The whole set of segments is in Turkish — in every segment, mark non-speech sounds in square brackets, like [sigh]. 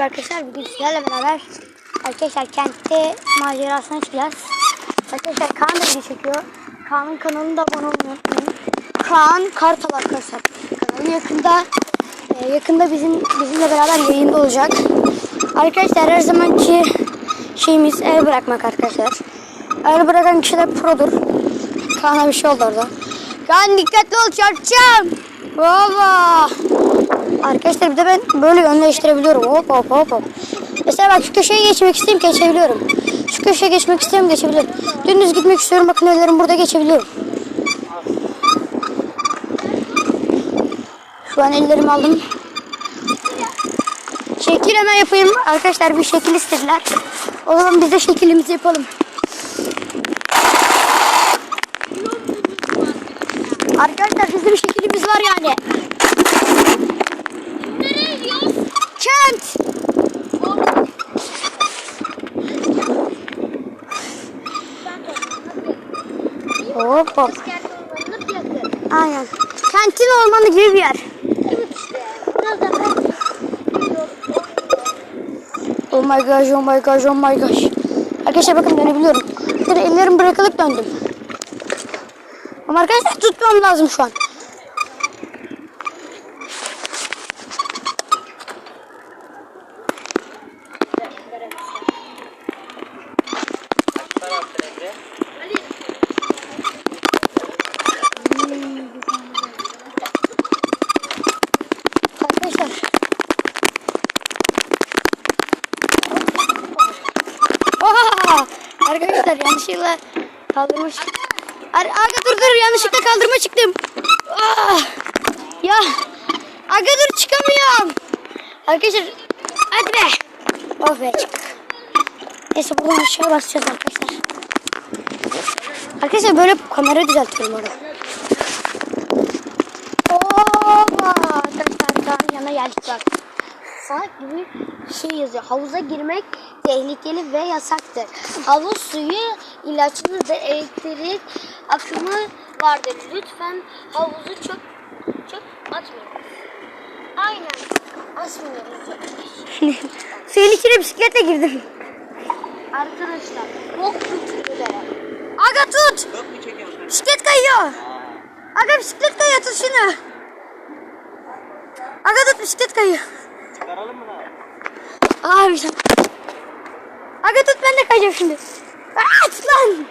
Arkadaşlar bugün sizlerle beraber arkadaşlar kentte macerasına çıkacağız. Arkadaşlar Kaan da video çekiyor. Kaan'ın kanalına abone olmayı unutmayın. Kaan Kartal arkadaşlar. Kanalı yakında e, yakında bizim bizimle beraber yayında olacak. Arkadaşlar her zamanki şeyimiz el bırakmak arkadaşlar. El bırakan kişiler produr. Kaan'a bir şey oldu orada. Kaan dikkatli ol çarpacağım. Baba. Arkadaşlar bir de ben böyle yönleştirebiliyorum. Hop hop hop hop. Mesela bak şu köşeye geçmek isteyeyim geçebiliyorum. Şu köşeye geçmek istiyorum geçebilirim. Dümdüz gitmek istiyorum bakın ellerim burada geçebiliyorum. Şu an ellerimi aldım. Şekil hemen yapayım. Arkadaşlar bir şekil istediler. O zaman biz de şekilimizi yapalım. Arkadaşlar bizim şekilimiz var yani. Nereye gidiyoruz? Kent. Hop hop. Aynen. Kentin ormanı gibi bir yer. Oh my gosh, oh my gosh, oh my gosh. Arkadaşlar bakın dönebiliyorum. Ellerim bırakılıp döndüm. Ama arkadaşlar tutmam lazım şu an. Arkadaşlar. Oha! Arkadaşlar yanlışlıkla kaldırma çıktım. Aga dur dur yanlışlıkla kaldırma çıktım. Ah! Ya Aga dur çıkamıyorum. Arkadaşlar hadi be. Oh be çıktık. Neyse buradan aşağı basacağız arkadaşlar. Arkadaşlar böyle kamerayı düzeltiyorum orada. Oha! Arkadaşlar daha yana geldik bak. Salak gibi şey yazıyor. Havuza girmek tehlikeli ve yasaktır. Havuz suyu ilaçlı da elektrik akımı vardır. Lütfen havuzu çok çok atmayın. Aynen. Asmıyoruz. Suyun [laughs] içine bisikletle girdim. Arkadaşlar çok kültürlere. Aga tut. Bisiklet kayıyor. Aga bisiklet kayıyor tut şunu. Aga tut bisiklet kayıyor. Çıkaralım mı lan? Abi sen. Aga tut ben de kayacağım şimdi. Aa, tut lan.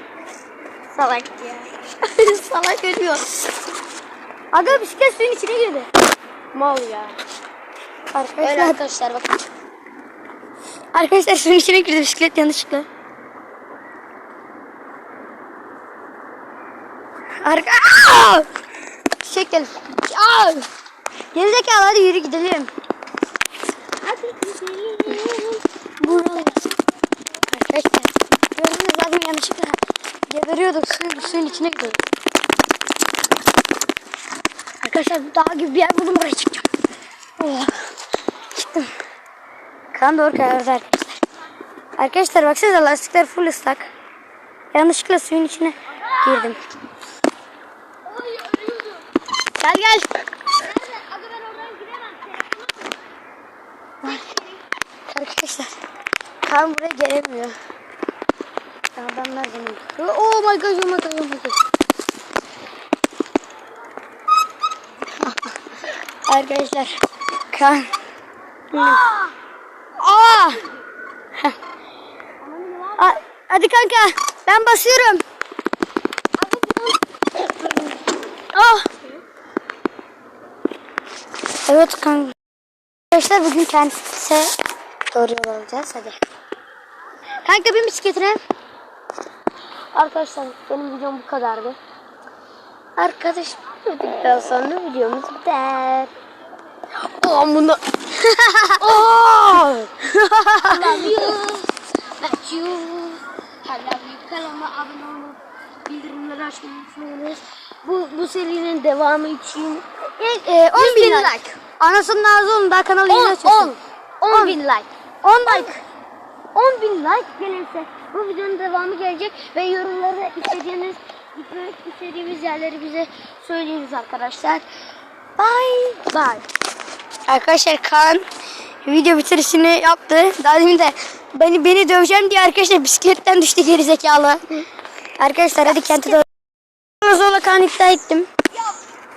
Salak ya. [laughs] Salak ölüyor. Aga bisiklet suyun içine girdi. Mal ya. Arkadaşlar. Öyle arkadaşlar bakın. Arkadaşlar suyun içine girdi bisiklet yanlışlıkla. Arka... Aa! Çek gel. Aa! Gerizekalı hadi yürü gidelim. Buralar. Arkadaşlar gördünüz zaten yanlışlıkla geberiyorduk. Su, suyun içine gidiyorduk. Arkadaşlar dağ gibi bir yer buldum buraya çıkacağım. Oh. Çıktım. Kan doğru kayardı arkadaşlar. Arkadaşlar baksanıza lastikler full ıslak. Yanlışlıkla suyun içine girdim. Gel gel. Nerede? Aga ben oradan giremem. Arkadaşlar kan buraya gelemiyor. Adamlar gelemiyor. Oh my god, oh my god, oh my god. [laughs] Arkadaşlar kan. Aa! Hadi kanka ben basıyorum. Ah! Evet kanka. Arkadaşlar bugün kendisi doğru yol alacağız hadi. Kanka bir bisikletine. Arkadaşlar benim videom bu kadardı. Arkadaş ödükten sonra videomuz biter. Oh bunu. oh! Love you. Love you. I love you. Kanalıma abone olup bildirimleri açmayı unutmayınız. bu, bu serinin devamı için e, 10 bin bin like. like. Anasının ağzı olun daha kanalı yeni 10 açıyorsun. 10 10 bin like. 10 like. 10 bin like gelirse bu videonun devamı gelecek ve yorumları istediğiniz gitmek istediğimiz yerleri bize söyleyiniz arkadaşlar. Bye bye. Arkadaşlar kan video bitirişini yaptı. Daha demin de beni, beni döveceğim diye arkadaşlar bisikletten düştü geri zekalı. Arkadaşlar hadi kente doğru. Zorla kan ikna ettim. Ya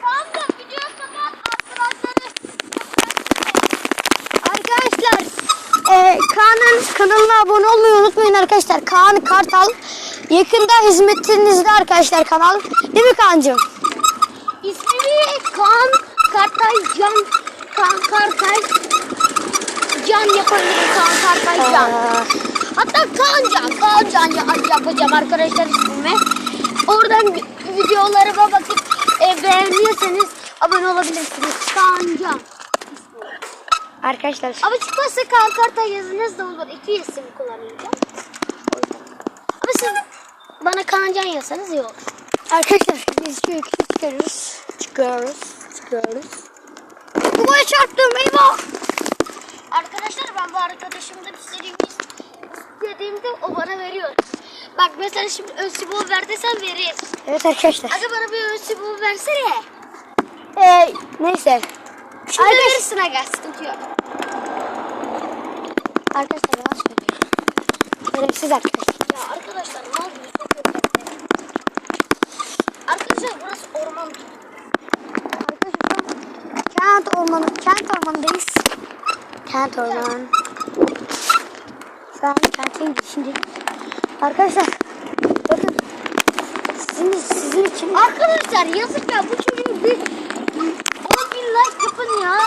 kanka video kapat arkadaşları. Arkadaşlar e, Kaan'ın kanalına abone olmayı unutmayın arkadaşlar. Kaan Kartal yakında hizmetinizde arkadaşlar kanal. Değil mi Kaan'cığım? İsmini Kaan Kartay Can. Kaan Kartay Can yapabilirim. Kaan Kartay Can. Aa, Hatta Kaan Can. Kaan Can ya- yapacağım arkadaşlar ismimi. Oradan videolarıma bakıp e, beğeniyorsanız abone olabilirsiniz. Kaan Can. Arkadaşlar Ama çıkmazsa Kaan Kartay yazınız da olur. İki isim kullanacağım. Ama siz bana Kaan Can yazsanız iyi olur. arkadaşlar biz şu iki çıkıyoruz. Çıkıyoruz. Çıkıyoruz. Duvara çarptım eyvah. Arkadaşlar ben bu arkadaşımda bir istediğimi istediğimde o bana veriyor. Bak mesela şimdi ön sibo ver desem verir. Evet arkadaşlar. Aga bana bir ön sibo versene. Ee, neyse. Şimdi Arkadaş- verirsin aga sıkıntı yok. Arkadaşlar yalan söylüyor. Şerefsiz arkadaşlar. Ya arkadaşlar ne yapıyor? Sokuyor kendini. Arkadaşlar burası orman. Arkadaşlar kent ormanı, kent ormanındayız. Kent orman. Şu an kentin girişindeyiz. Arkadaşlar bakın sizin, sizin için Arkadaşlar yazık ya bu çocuğu bir 10 bin like yapın ya.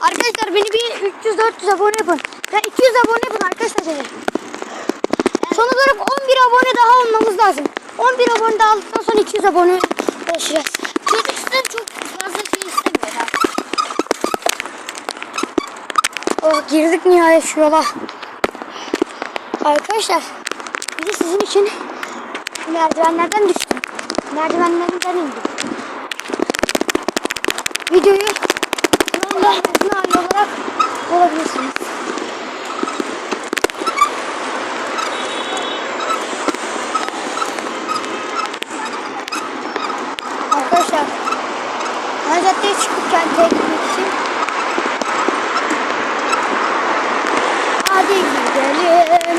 Arkadaşlar beni bir 300-400 abone yapın. Ya 200 abone yapın arkadaşlar beni. Son olarak 11 abone daha olmamız lazım. 11 abone daha aldıktan sonra 200 abone ulaşacağız. Çocuk sizden çok fazla şey istemiyor. Oh, girdik nihayet şu yola. Arkadaşlar bir de sizin için merdivenlerden düştüm. Merdivenlerden indim. Videoyu kanalımda hızlı hali olarak bulabilirsiniz. Arkadaşlar ana caddeye çıkıp kente gitmek için Hadi gidelim.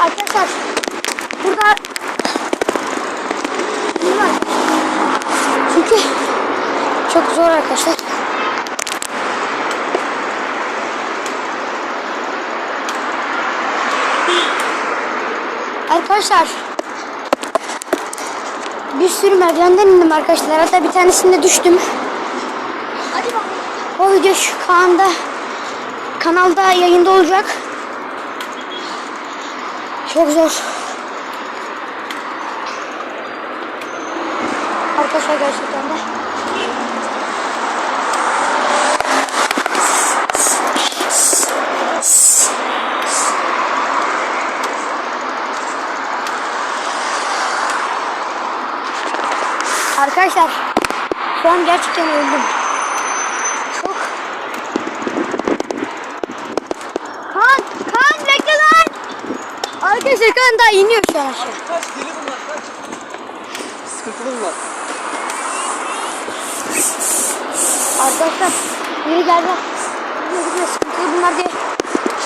Arkadaşlar burada ne var? Çünkü çok zor arkadaşlar. Arkadaşlar bir sürü merdivenden indim arkadaşlar. Hatta bir tanesinde düştüm. Hadi bakalım. O video şu anda kanalda yayında olacak. Çok zor. Arkadaşlar gerçekten de. Arkadaşlar şu an gerçekten öldüm. Çok. Kaan, Kaan bekle lan. Arkadaşlar Kaan daha iniyor şu an aşağı. Kaç deli bunlar kaç. Sıkıntılı bunlar. Arkadaşlar biri geldi. Sıkıntılı bunlar diye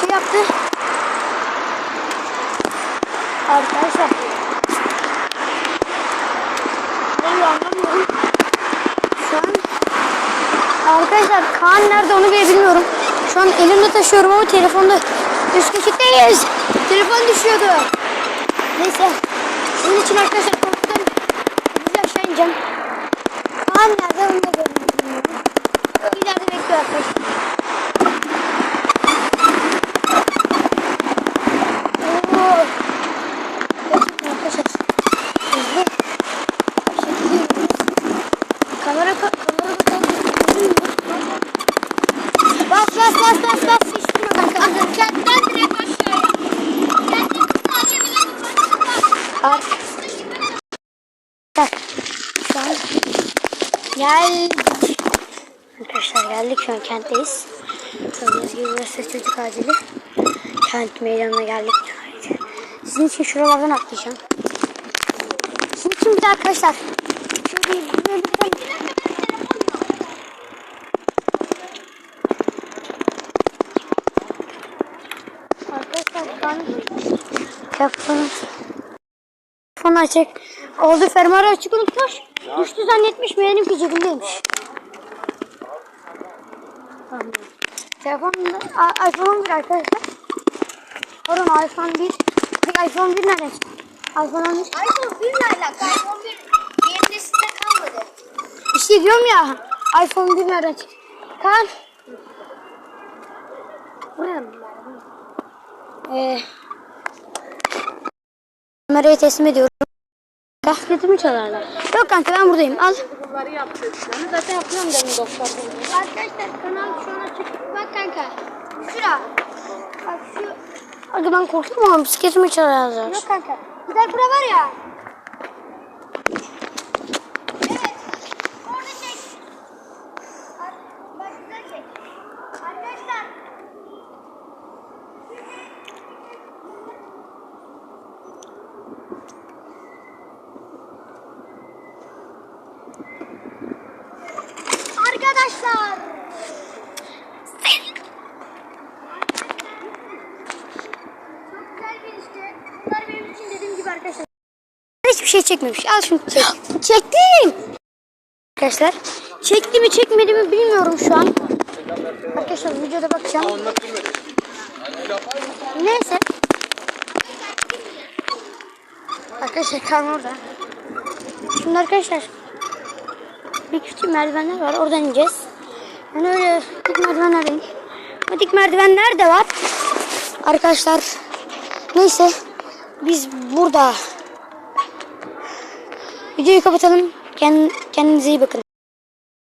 şey yaptı. Arkadaşlar. Ne oluyor anlamıyorum. Şu an Arkadaşlar Kaan nerede onu bile bilmiyorum. Şu an elimde taşıyorum ama telefonda üst geçitteyiz. Telefon düşüyordu. Neyse. Sizin için arkadaşlar korkudan hızlı aşağı ineceğim. Kaan nerede onu da bilmiyorum. İleride bekliyor arkadaşlar. geldik şu an kentteyiz. Gördüğünüz gibi burası çocuk acili. Kent meydanına geldik. Sizin için şuralardan atlayacağım. Şimdi şimdi arkadaşlar. Şimdi bölümden... Arkadaşlar ben telefonu telefonu açık. Oldu fermuarı açık unutmuş. Düştü zannetmiş meğerim ki cebindeymiş. Telefon iPhone 11 arkadaşlar. Pardon iPhone 1. Bir iPhone 1 nereden çıktı? iPhone 11. iPhone 1 ne alaka? iPhone 1 yeni nesilde kalmadı. İşte diyorum ya iPhone 1 nereden çıktı? Kaan. Buraya mı? Ee, kamerayı teslim ediyorum. Bisikletimi çalarlar. Yok kanka ben buradayım. Al. Bunları yapacaklarını zaten yapıyorum demin doktor. Arkadaşlar kanal şu an açık. Bak kanka. Şura. Bak şu. Hadi ben korktum ama bisikletimi çalarlar. Yok kanka. Güzel bura var ya. Evet. Orada çek. Ar- Bak güzel çek. Arkadaşlar. Arkadaşlar. Çok güzel bir işte. Dediğim gibi arkadaşlar. Hiçbir şey çekmemiş. Al şunu çek. Çektim. Arkadaşlar çekti mi çekmedi mi bilmiyorum şu an. Arkadaşlar videoda bakacağım. Neyse. Arkadaşlar kan orada. Şimdi arkadaşlar bir küçük merdivenler var. Oradan ineceğiz. Yani öyle dik merdivenler değil. O dik merdivenler de var. Arkadaşlar neyse biz burada Videoyu kapatalım. Kend- Kendinize iyi bakın.